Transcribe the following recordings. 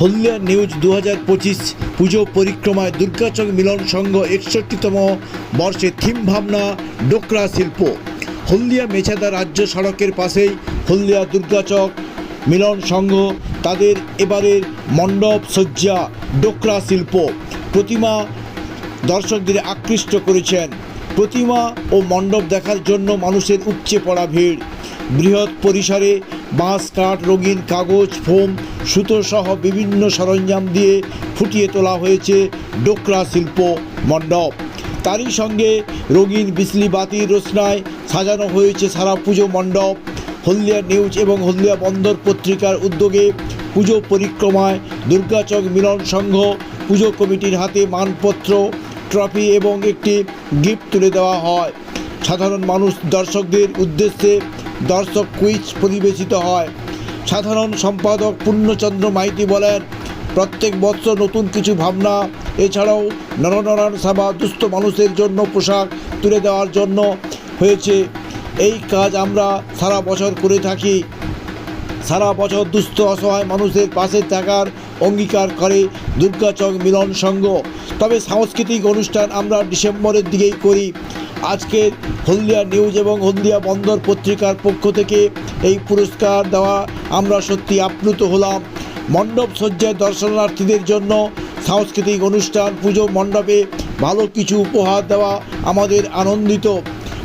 হলদিয়া news দু হাজার পঁচিশ পুজো পরিক্রমায় দুর্গাচক মিলন সংঘ একষট্টিতম বর্ষে থিম ভাবনা, ডোকরা শিল্প। হলদিয়া মেছাদা রাজ্য সড়কের পাশেই হলদিয়া দুর্গাচক মিলন সংঘ, তাদের এবারের মণ্ডপ সজ্জা ডোকরা শিল্প। প্রতিমা দর্শকদের আকৃষ্ট করেছেন। প্রতিমা ও মণ্ডপ দেখার জন্য মানুষের উপচে পড়া ভিড়। বৃহৎ পরিসরে বাঁশ, কাঠ, রঙিন কাগজ, ফোম, সুতো সহ বিভিন্ন সরঞ্জাম দিয়ে ফুটিয়ে তোলা হয়েছে ডোকরা শিল্প মণ্ডপ। তারই সঙ্গে রঙিন বিজলি বাতির রোশনায় সাজানো হয়েছে সারা পুজো মণ্ডপ। হলদিয়া নিউজ এবং হলদিয়া বন্দর পত্রিকার উদ্যোগে পুজো পরিক্রমায় দুর্গাচক মিলন সংঘ পুজো কমিটির হাতে মানপত্র, ট্রফি এবং একটি গিফট তুলে দেওয়া হয়। সাধারণ মানুষ দর্শকদের উদ্দেশ্যে দর্শক কুইজ পরিবেশিত হয়। সাধারণ সম্পাদক পূর্ণচন্দ্র মাইতি বলেন, প্রত্যেক বছর নতুন কিছু ভাবনা, এছাড়াও নরনারায়ণ সেবা দুস্থ মানুষের জন্য পোশাক তুলে দেওয়ার জন্য হয়েছে। এই কাজ আমরা সারা বছর করে থাকি। সারা বছর দুস্থ, অসহায় মানুষের পাশে থাকার অঙ্গীকার করে দুর্গাচক মিলন সংঘ। তবে সাংস্কৃতিক অনুষ্ঠান আমরা ডিসেম্বরের দিকেই করি। আজকের হলদিয়া নিউজ এবং হলদিয়া বন্দর পত্রিকার পক্ষ থেকে এই পুরস্কার দেওয়া আমরা সত্যি আপ্লুত হলাম। মণ্ডপ সজ্জায় দর্শনার্থীদের জন্য সাংস্কৃতিক অনুষ্ঠান, পুজো, মণ্ডপে ভালো কিছু উপহার দেওয়া আমাদের আনন্দিত।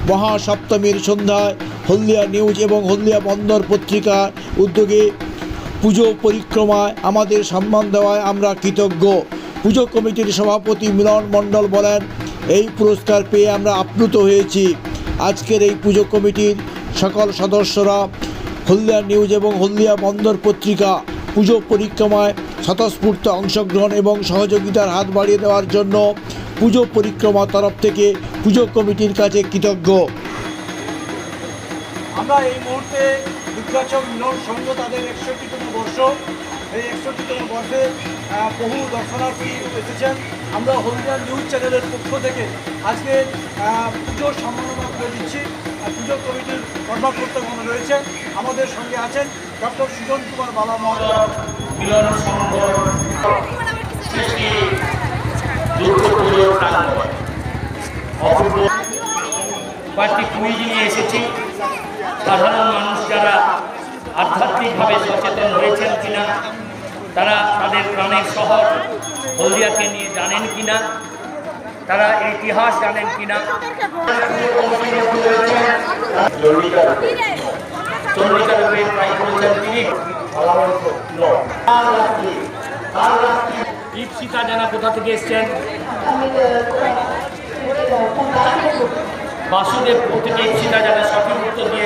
মহাসপ্তমীর সন্ধ্যায় হলদিয়া নিউজ এবং হলদিয়া বন্দর পত্রিকার উদ্যোগে পুজো পরিক্রমায় আমাদের সম্মান দেওয়ায় আমরা কৃতজ্ঞ। পুজো কমিটির সভাপতি মিলন মণ্ডল বলেন এই পুরস্কার পেয়ে আমরা আপ্লুত হয়েছি। আজকের এই পুজো কমিটির সকল সদস্যরা হলদিয়া নিউজ এবং হলদিয়া বন্দর পত্রিকা পুজো পরিক্রমায় স্বতঃস্ফূর্ত অংশগ্রহণ এবং সহযোগিতার হাত বাড়িয়ে দেওয়ার জন্য পুজো পরিক্রমা তরফ থেকে পুজো কমিটির কাছে কৃতজ্ঞ। আমরা এই মুহূর্তে দুর্গাচক মিলন সংঘ তাদের একষট্টিতম বর্ষ, এই একষট্টিতম বর্ষে বহু দর্শনার্থী এসেছেন। আমরা হলদিয়া নিউজ চ্যানেলের পক্ষ থেকে আজকে পুজোর সম্মাননা করে দিচ্ছি। পুজো কমিটির কর্মকর্তাগণ রয়েছে। আমাদের সঙ্গে আছেন ডক্টর সুজন কুমার বালা কয়েকটি কুইজ নিয়ে এসেছি। সাধারণ মানুষ যারা আধ্যাত্মিকভাবে সচেতন হয়েছেন কিনা তারা তাদের প্রাণের শহর হলদিয়াকে নিয়ে জানেন কিনা? তারা ইতিহাস জানেন ট্রাই করেছেন তিনি জানা কোথা থেকে এসছেন? বাসুদেবপুর থেকে দীপশিখা জানা সঠিক উত্তর দিয়ে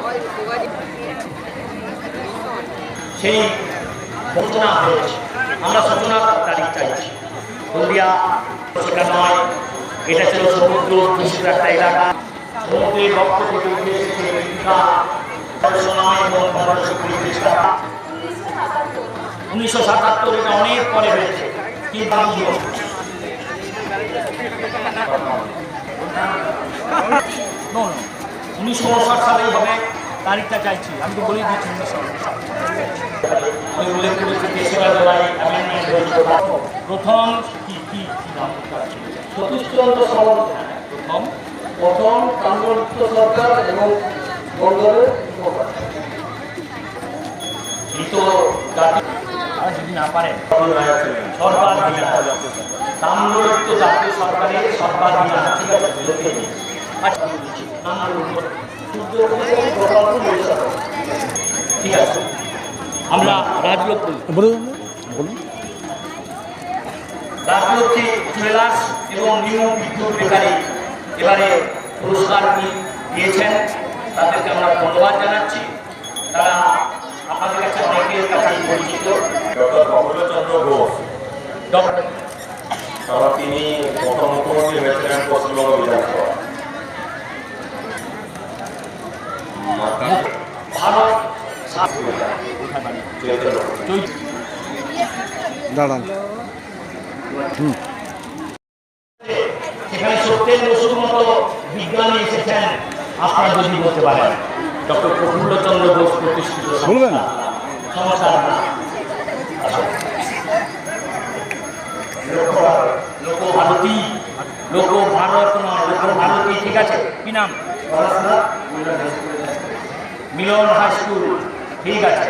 সেই ঘোষণা হয়েছে আমরা সূচনা তারিখ চাইছি। হলদিয়া সেটা নয়, এটা ছিল সমুদ্র দূষিত একটা এলাকা। সমুদ্রের রক্ত থেকে উঠে এসেছে উনিশশো সাতাত্তর এটা অনেক পরে হয়েছে, কিন্তু উনিশশো উনষাট সালেই হবে। তারিখটা চাইছি। আমি তো বলেই দিচ্ছি প্রথম কি কি প্রথম? প্রথম কামরুক্ত সরকার এবং বন্দরের যদি না জাতীয় সরকারের ঠিক আছে ঠিক আছে। আমরা রাজলক্ষ্মী। রাজলক্ষ্মী জুয়েলার্স এবং নিউ বিদ্যুৎ বেকারি এবারে পুরস্কার দিয়েছেন। তাদেরকে আমরা ধন্যবাদ জানাচ্ছি। তারা আমাদের কাছে অনেকের কাছে পরিচিত। ডক্টর কমলচন্দ্র ঘোষ। ডক্টর তিনি প্রথম মুখ্যমন্ত্রী হয়েছিলেন পশ্চিমবঙ্গ দাঁড়ান। সেখানে সত্যেন বসুর মতো বিজ্ঞানী এসেছেন আপনারা যদি বলতে পারেন। ডক্টর প্রফুল্লচন্দ্র ঘোষ প্রতিষ্ঠিত। বলবেন? সমস্যা না। লোকভারতী লোক ভারত নয় লোক ঠিক আছে? কি নাম? মিলন হাই স্কুল ঠিক আছে।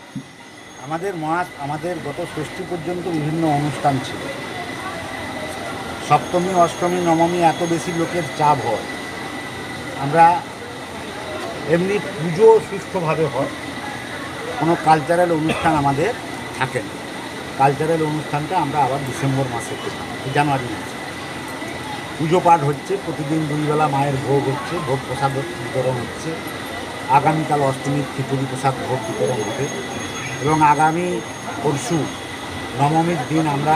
আমাদের মহা আমাদের গত ষষ্ঠী পর্যন্ত বিভিন্ন অনুষ্ঠান ছিল। সপ্তমী, অষ্টমী, নবমী এত বেশি লোকের চাপ হয়। আমরা এমনি পুজো সুস্থভাবে হয়। কোনো কালচারাল অনুষ্ঠান আমাদের থাকে না। কালচারাল অনুষ্ঠানটা আমরা আবার ডিসেম্বর মাসে জানুয়ারি মাসে। পুজো পাঠ হচ্ছে, প্রতিদিন দুইবেলা মায়ের ভোগ হচ্ছে, ভোগ প্রসাদ বিতরণ হচ্ছে। আগামীকাল অষ্টমীর খিচুড়ি প্রসাদ ভোগ বিতরণ হবে। এবং আগামী পরশু নবমীর দিন আমরা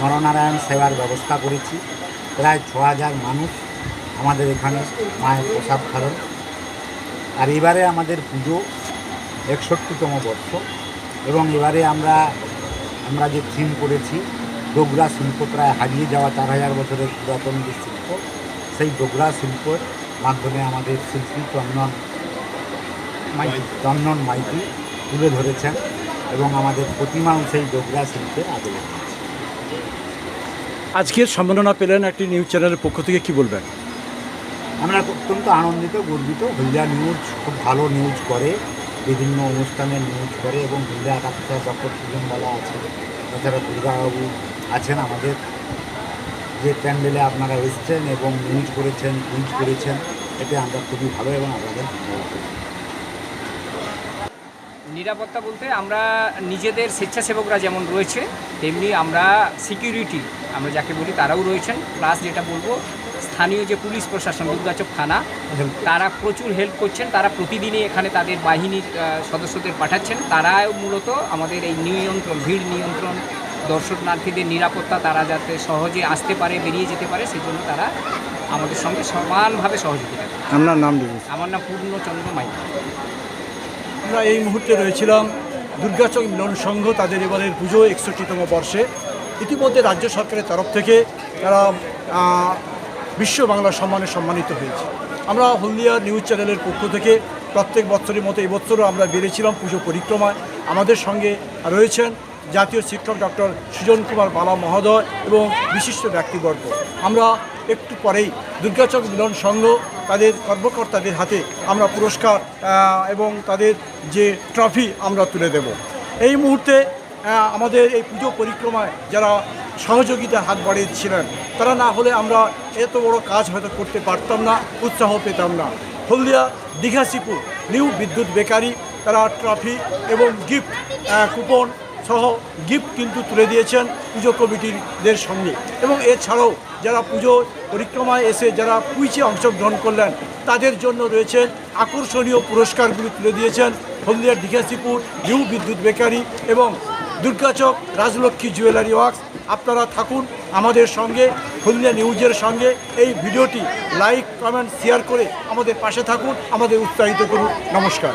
নরনারায়ণ সেবার ব্যবস্থা করেছি। প্রায় ছ হাজার মানুষ আমাদের এখানে মায়ের প্রসাদ খাবেন। আর এবারে আমাদের পুজো একষট্টিতম বর্ষ এবং এবারে আমরা আমরা যে থিম করেছি, ডোগরা শিল্প প্রায় হারিয়ে যাওয়া চার হাজার বছরের পুরাতন যে শিল্প, সেই ডোগরা শিল্পের মাধ্যমে আমাদের শিল্পী চন্দন মাইতি চন্দন মাইতি তুলে ধরেছেন এবং আমাদের প্রতিমাও সেই ডোগরা শিল্পের আদলে আজকের সম্মাননা পেলেন একটি নিউজ চ্যানেলের পক্ষ থেকে কি বলবেন? আমরা অত্যন্ত আনন্দিত গর্বিত। হলদিয়া নিউজ খুব ভালো নিউজ করে বিভিন্ন অনুষ্ঠানের নিউজ করে এবং হলদিয়া ডাক্তার ডক্টর সুজনবালা আছে তাছাড়া দুর্গাবাবু আছেন আমাদের। যে প্যান্ডেলে আপনারা এসছেন এবং নিউজ করেছেন নিউজ করেছেন এতে আমরা খুবই ভালো এবং আমাদের ভালো লাগছে। নিরাপত্তা বলতে আমরা নিজেদের স্বেচ্ছাসেবকরা যেমন রয়েছে তেমনি আমরা সিকিউরিটি আমরা যাকে বলি তারাও রয়েছেন। প্লাস যেটা বলব স্থানীয় যে পুলিশ প্রশাসন দুর্গাচক থানা তারা প্রচুর হেল্প করছেন। তারা প্রতিদিনই এখানে তাদের বাহিনীর সদস্যদের পাঠাচ্ছেন। তারা মূলত আমাদের এই নিয়ন্ত্রণ ভিড় নিয়ন্ত্রণ দর্শনার্থীদের নিরাপত্তা তারা যাতে সহজে আসতে পারে বেরিয়ে যেতে পারে সেজন্য তারা আমাদের সঙ্গে সমানভাবে সহযোগিতা করে আপনার নাম আমার নাম পূর্ণচন্দ্র মাইতি। আমরা এই মুহূর্তে রয়েছিলাম দুর্গাচক মিলন সংঘ, তাদের এবারের পুজো একষট্টিতম বর্ষে। ইতিমধ্যে রাজ্য সরকারের তরফ থেকে তারা বিশ্ব বাংলা সম্মানে সম্মানিত হয়েছে। আমরা হলদিয়া নিউজ চ্যানেলের পক্ষ থেকে প্রত্যেক বছরের মতো এবছরও আমরা বেড়েছিলাম পুজো পরিক্রমায়। আমাদের সঙ্গে রয়েছেন জাতীয় শিক্ষক ডক্টর সুজন কুমার বালা মহোদয় এবং বিশিষ্ট ব্যক্তিবর্গ। আমরা একটু পরেই দুর্গাচক মিলন সংঘ তাদের কর্মকর্তাদের হাতে আমরা পুরস্কার এবং তাদের যে ট্রফি আমরা তুলে দেব। এই মুহূর্তে আমাদের এই পুজো পরিক্রমায় যারা সহযোগিতার হাত বাড়িয়েছিলেন, তারা না হলে আমরা এত বড় কাজ হয়তো করতে পারতাম না, উৎসাহ পেতাম না। হলদিয়া দীঘাশিপুর নিউ বিদ্যুৎ বেকারি, তারা ট্রফি এবং গিফট কুপন সহ গিফট কিন্তু তুলে দিয়েছেন পুজো কমিটিদের সঙ্গে। এবং এছাড়াও যারা পুজো পরিক্রমায় এসে যারা কুইচে অংশগ্রহণ করলেন, তাদের জন্য রয়েছেন আকর্ষণীয় পুরস্কারগুলি তুলে দিয়েছেন হলদিয়ার দীঘাশিপুর নিউ বিদ্যুৎ বেকারি এবং দুর্গাচক রাজলক্ষ্মী জুয়েলারি ওয়ার্কস। আপনারা থাকুন আমাদের সঙ্গে, হলদিয়া নিউজের সঙ্গে। এই ভিডিওটি লাইক, কমেন্ট, শেয়ার করে আমাদের পাশে থাকুন। আমাদের উৎসাহিত করুন। নমস্কার।